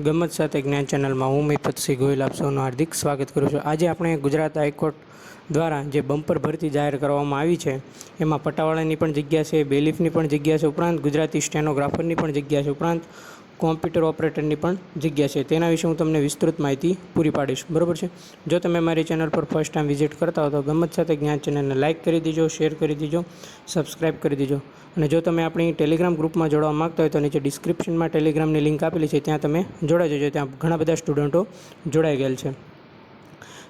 ગમત સાથે જ્ઞાન ચેનલમાં હું મિતસિંહ ગોયલ આપ સૌનું હાર્દિક સ્વાગત કરું છું. આજે આપણે ગુજરાત હાઈકોર્ટ દ્વારા જે બમ્પર ભરતી જાહેર કરવામાં આવી છે, એમાં પટાવાળાની પણ જગ્યા છે, બેલીફની પણ જગ્યા છે ઉપરાંત ગુજરાતી સ્ટેનોગ્રાફરની પણ જગ્યા છે ઉપરાંત કોમ્પ્યુટર ઓપરેટરની પણ જગ્યા છે. તેના વિશે હું તમને વિસ્તૃત માહિતી પૂરી પાડીશ. બરાબર છે? જો તમે મારી ચેનલ પર ફર્સ્ટ ટાઈમ વિઝિટ કરતા હો તો ગમત સાથે જ્ઞાન ચેનલને લાઇક કરી દીજો શેર કરી દીજો સબસ્ક્રાઇબ કરી દીજો. અને જો તમે આપણી ટેલિગ્રામ ગ્રુપમાં જોડવા માંગતા હોય તો નીચે ડિસ્ક્રિપ્શનમાં ટેલિગ્રામની લિંક આપેલી છે. ત્યાં તમે જોડાઈ જજો. ત્યાં ઘણા બધા સ્ટુડન્ટો જોડાઈ ગયેલ છે.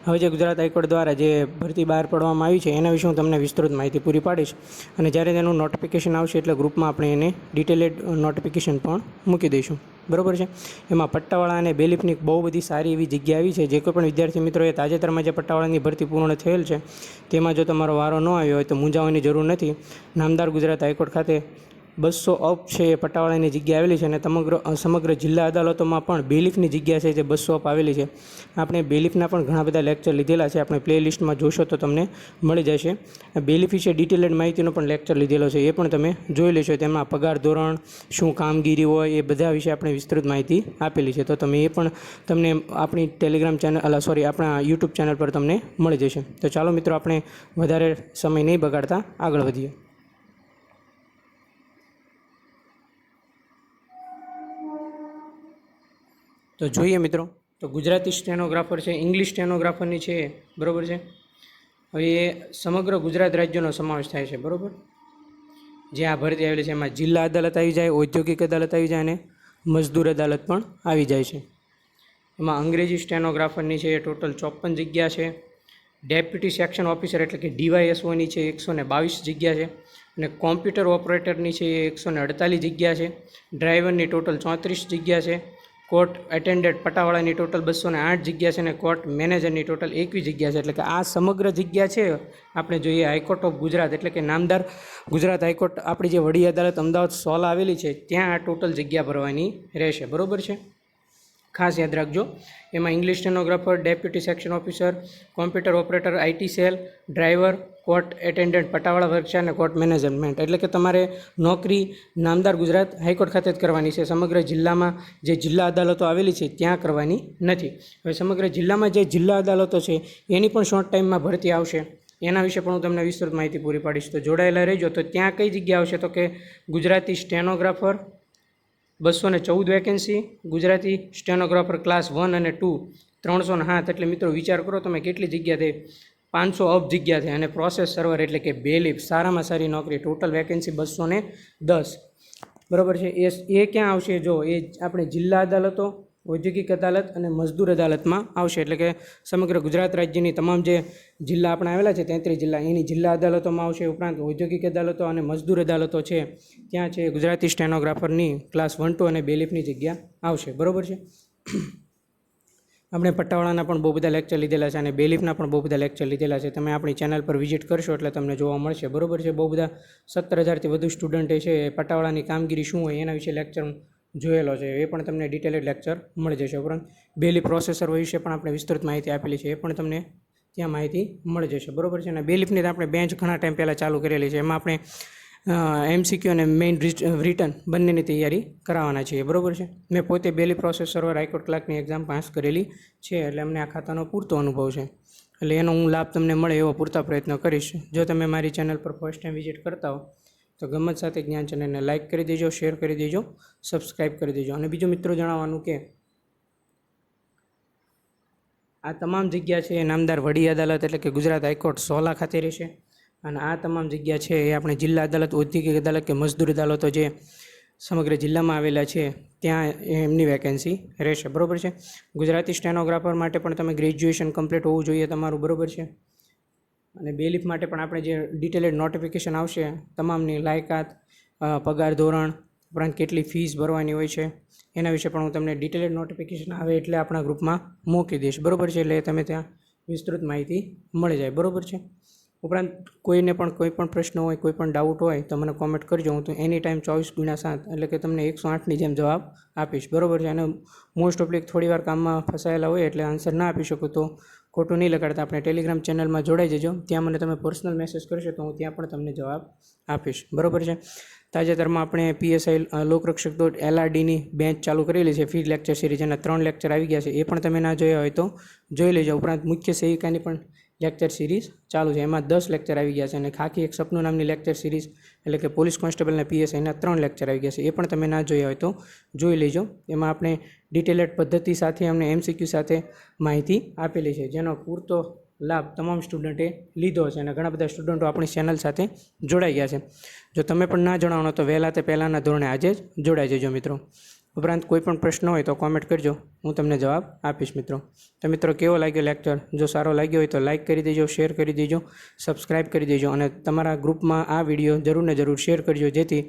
હવે જે ગુજરાત હાઈકોર્ટ દ્વારા જે ભરતી બહાર પાડવામાં આવી છે, એના વિશે હું તમને વિસ્તૃત માહિતી પૂરી પાડીશ. અને જ્યારે તેનું નોટિફિકેશન આવશે એટલે ગ્રુપમાં આપણે એને ડિટેલેડ નોટિફિકેશન પણ મૂકી દઈશું. બરાબર છે? એમાં પટ્ટાવાળા અને બેલીફની બહુ બધી સારી એવી જગ્યા આવી છે, જે કોઈ પણ વિદ્યાર્થી મિત્રોએ તાજેતરમાં જે પટ્ટાવાળાની ભરતી પૂર્ણ થયેલ છે, તેમાં જો તમારો વારો ન આવ્યો હોય તો મૂંઝાવાની જરૂર નથી. નામદાર ગુજરાત હાઈકોર્ટ ખાતે બસો અપ છે એ પટાવાળાની જગ્યા આવેલી છે અને સમગ્ર સમગ્ર જિલ્લા અદાલતોમાં પણ બેલીફની જગ્યા છે જે બસો અપ આવેલી છે. આપણે બેલીફના પણ ઘણા બધા લેક્ચર લીધેલા છે. આપણે પ્લે લિસ્ટમાં જોશો તો તમને મળી જશે. બેલીફ વિશે ડિટેલેડ માહિતીનો પણ લેક્ચર લીધેલો છે. એ પણ તમે જોઈ લેશો. તેમાં પગાર ધોરણ, શું કામગીરી હોય, એ બધા વિશે આપણે વિસ્તૃત માહિતી આપેલી છે. તો તમે એ પણ તમને આપણી ટેલિગ્રામ ચેનલ અલા સોરી આપણા યુટ્યુબ ચેનલ પર તમને મળી જશે. તો ચાલો મિત્રો, આપણે વધારે સમય નહીં બગાડતા, આગળ વધીએ. તો જોઈએ મિત્રો. તો ગુજરાતી સ્ટેનોગ્રાફર છે, ઇંગ્લિશ સ્ટેનોગ્રાફરની છે, બરાબર છે? હવે એ સમગ્ર ગુજરાત રાજ્યનો સમાવેશ થાય છે, બરાબર? જે આ ભરતી આવેલી છે, એમાં જિલ્લા અદાલત આવી જાય, ઔદ્યોગિક અદાલત આવી જાય, અને મજદૂર અદાલત પણ આવી જાય છે. એમાં અંગ્રેજી સ્ટેનોગ્રાફરની છે, એ ટોટલ ચોપન જગ્યા છે. ડેપ્યુટી સેક્શન ઓફિસર એટલે કે ડીવાયએસઓની છે, એકસો ને બાવીસ જગ્યા છે. અને કોમ્પ્યુટર ઓપરેટરની છે, એ એકસો ને અડતાલીસ જગ્યા છે. ડ્રાઈવરની ટોટલ ચોત્રીસ જગ્યા છે. કોર્ટ એટેન્ડેડ પટાવાળાની ટોટલ બસો ને આઠ જગ્યા છે અને કોર્ટ મેનેજરની ટોટલ એકવીસ જગ્યા છે. એટલે કે આ સમગ્ર જગ્યા છે આપણે જોઈએ હાઈકોર્ટ ઓફ ગુજરાત. એટલે કે નામદાર ગુજરાત હાઈકોર્ટ આપણી જે વડી અદાલત અમદાવાદ સોલ આવેલી છે, ત્યાં આ ટોટલ જગ્યા ભરવાની રહેશે. બરોબર છે? ખાસ યાદ રાખજો. એમાં English stenographer deputy section officer computer operator IT cell driver court attendant પટાવાળા વર્કશા અને કોર્ટ મેનેજમેન્ટ એટલે કે તમારે નોકરી નામદાર ગુજરાત હાઈકોર્ટ ખાતે જ કરવાની છે. સમગ્ર જિલ્લામાં જે જિલ્લા અદાલતો આવેલી છે ત્યાં કરવાની નથી. હવે સમગ્ર જિલ્લામાં જે જિલ્લા અદાલતો છે, એની પણ શોર્ટ ટાઈમમાં ભરતી આવશે. એના વિશે પણ હું તમને વિસ્તૃત માહિતી પૂરી પાડીશ. તો જોડાયેલા રહેજો. તો ત્યાં કઈ જગ્યા આવશે? તો કે ગુજરાતી સ્ટેનોગ્રાફર બસો ને ચૌદ vacancy Gujarati stenographer class one અને ટુ ત્રણસો ને સાત. એટલે મિત્રો વિચાર કરો તમે કેટલી જગ્યા થઈ પાંચસો અબ જગ્યા થઈ અને પ્રોસેસ સર્વર એટલે કે બેલીફ, સારામાં સારી નોકરી ટોટલ વેકેન્સી બસો ને દસ. બરાબર છે? એ એ ક્યાં આવશે? જો એ આપણે જિલ્લા અદાલતો ઔદ્યોગિક અદાલત અને મજદૂર અદાલતમાં આવશે. એટલે કે સમગ્ર ગુજરાત રાજ્યની તમામ જે જિલ્લા આપણે આવેલા છે તેત્રીસ જિલ્લા. એની જિલ્લા અદાલતોમાં આવશે. ઉપરાંત ઔદ્યોગિક અદાલતો અને મજદૂર અદાલતો છે. ત્યાં છે ગુજરાતી સ્ટેનોગ્રાફરની ક્લાસ વન, ટુ અને બેલીફની જગ્યા આવશે. બરાબર છે? આપણે પટ્ટાવાળાના પણ બહુ બધા લેક્ચર લીધેલા છે અને બેલીફના પણ બહુ બધા લેક્ચર લીધેલા છે. તમે આપણી ચેનલ પર વિઝિટ કરશો એટલે તમને જોવા મળશે. બરોબર છે? બહુ બધા સત્તર હજારથી વધુ સ્ટુડન્ટે છે. પટ્ટાવાળાની કામગીરી શું હોય એના વિશે લેક્ચર જોયેલો છે. એ પણ તમને ડિટેલેડ લેક્ચર મળી જશે, ઉપરાંત બેલી પ્રોસેસર વિશે પણ આપણે વિસ્તૃત માહિતી આપેલી છે. એ પણ તમને ત્યાં માહિતી મળી જશે. બરોબર છે અને બેલીફની આપણે બેન્ચ ઘણા ટાઈમ પહેલાં ચાલુ કરેલી છે. એમાં આપણે એમસીક્યુ અને મેઇન રિટર્ન બંનેની તૈયારી કરાવવાના છીએ. બરાબર છે? મેં પોતે બેલી પ્રોસેસર રાયકોટ ક્લાર્કની એક્ઝામ પાસ કરેલી છે એટલે અમને આ ખાતાનો પૂરતો અનુભવ છે. એટલે એનો હું લાભ તમને મળે એવો પૂરતા પ્રયત્ન કરીશ. જો તમે મારી ચેનલ પર ફર્સ્ટ ટાઈમ વિઝિટ કરતા હો તો ગમત સાથે જ્ઞાન ચેનલને લાઇક કરી દેજો, શેર કરી દેજો સબસ્ક્રાઈબ કરી દેજો. અને બીજું મિત્રો જણાવવાનું કે આ તમામ જગ્યા છે એ નામદાર વડી અદાલત એટલે કે ગુજરાત હાઈકોર્ટ સોલા ખાતે રહેશે. અને આ તમામ જગ્યા છે એ આપણે જિલ્લા અદાલત, ઔદ્યોગિક અદાલત કે મજદૂર અદાલતો જે સમગ્ર જિલ્લામાં આવેલા છે, ત્યાં એમની વેકેન્સી રહેશે. બરાબર છે? ગુજરાતી સ્ટેનોગ્રાફર માટે પણ તમે ગ્રેજ્યુએશન કમ્પ્લીટ હોવું જોઈએ તમારું. બરાબર છે? અને બેલીફ માટે પણ આપણે જે ડિટેલેડ નોટિફિકેશન આવશે, તમામની લાયકાત પગાર ધોરણ, ઉપરાંત કેટલી ફીસ ભરવાની હોય છે, એના વિશે પણ હું તમને ડિટેલેડ નોટિફિકેશન આવે એટલે આપણા ગ્રુપમાં મૂકી દઈશ. બરાબર છે? એટલે તમે ત્યાં વિસ્તૃત માહિતી મળી જાય. બરાબર છે? ઉપરાંત કોઈને પણ કોઈ પણ પ્રશ્ન હોય, કોઈ પણ ડાઉટ હોય, તો મને કોમેન્ટ કરજો. હું તો એની ટાઈમ ચોવીસ ગુણ્યા સાત, એટલે કે તમને એકસો આઠની જેમ જવાબ આપીશ. બરાબર છે? અને મોસ્ટ ઓફલી થોડી વાર કામમાં ફસાયેલા હોય એટલે આન્સર ના આપી શકું તો ખોટું નહીં લગાડતા. આપણે ટેલિગ્રામ ચેનલમાં જોડાઈ જજો. ત્યાં મને તમે પર્સનલ મેસેજ કરશો તો હું ત્યાં પણ તમને જવાબ આપીશ. બરાબર છે? તાજેતરમાં આપણે પીએસઆઈ લોકરક્ષક દોટ એલઆરડીની બેન્ચ ચાલુ કરેલી છે. ફ્રી લેક્ચર સિરીઝ એના ત્રણ લેક્ચર આવી ગયા છે. એ પણ તમે ના જોયા હોય તો જોઈ લેજો. ઉપરાંત મુખ્ય સેવિકાની પણ લેક્ચર સિરીઝ ચાલુ છે. એમાં દસ લેક્ચર આવી ગયા છે અને ખાકી એક સપનું નામની લેક્ચર સિરીઝ એટલે કે પોલીસ કોન્સ્ટેબલના પીએસઆઈના ત્રણ લેક્ચર આવી ગયા છે. એ પણ તમે ના જોયા હોય તો જોઈ લેજો. એમાં આપણે ડિટેલેડ પદ્ધતિ સાથે અમને એમસીક્યુ સાથે માહિતી આપેલી છે. જેનો પૂરતો લાભ તમામ સ્ટુડન્ટે લીધો છે અને ઘણા બધા સ્ટુડન્ટો આપણી ચેનલ સાથે જોડાઈ ગયા છે. જો તમે પણ ના જણાવો તો વહેલા તે પહેલાંના ધોરણે આજે જ જોડાઈ જજો મિત્રો. ઉપરાંત કોઈ પણ પ્રશ્ન હોય તો કોમેન્ટ કરજો. હું તમને જવાબ આપીશ મિત્રો. તો મિત્રો, કેવો લાગ્યો લેક્ચર જો સારો લાગ્યો હોય તો લાઇક કરી દેજો શેર કરી દેજો સબસ્ક્રાઇબ કરી દેજો અને તમારા ગ્રુપમાં આ વીડિયો જરૂર ને જરૂર શેર કરજો. જેથી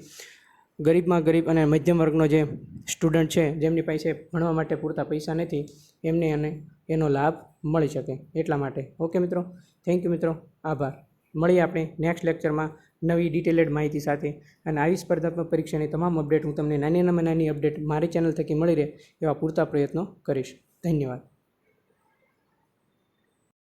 ગરીબમાં ગરીબ અને મધ્યમ વર્ગનો જે સ્ટુડન્ટ છે, જેમની પાસે ભણવા માટે પૂરતા પૈસા નથી, એમને અને એનો લાભ મળી શકે એટલા માટે. ઓકે મિત્રો? થેન્ક યુ મિત્રો. આભાર. મળીએ આપણે નેક્સ્ટ લેક્ચરમાં નવી ડિટેલેડ માહિતી સાથે. અને આવી સ્પર્ધાત્મક પરીક્ષાની તમામ અપડેટ હું તમને નાની નાની અપડેટ મારી ચેનલ થકી મળી રહે એવા પૂરતા પ્રયત્નો કરીશ. ધન્યવાદ.